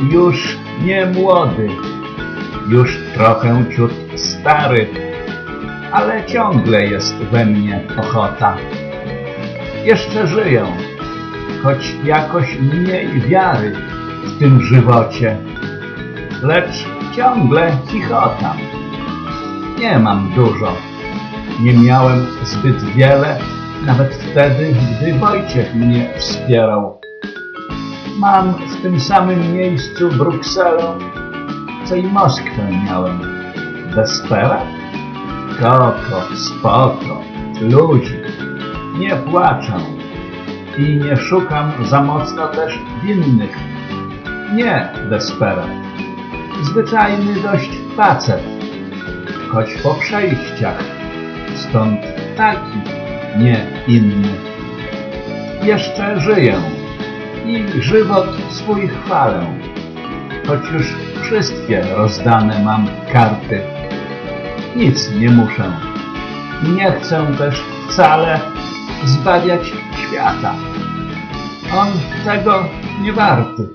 już nie młody, już trochę ciut stary, ale ciągle jest we mnie ochota. Jeszcze żyję, choć jakoś mniej wiary w tym żywocie, lecz ciągle chichotam. Nie mam dużo, nie miałem zbyt wiele, nawet wtedy, gdy Wojciech mnie wspierał. Mam w tym samym miejscu Brukselę, co i Moskwę miałem. Desperat? Koko, spoko, ludzi. Nie płaczę i nie szukam za mocno też winnych. Nie desperat. Zwyczajny dość facet, choć po przejściach, stąd taki, nie inny. Jeszcze żyję i żywot swój chwalę, choć już wszystkie rozdane mam karty. Nic nie muszę. Nie chcę też wcale zbawiać świata. On tego nie warty.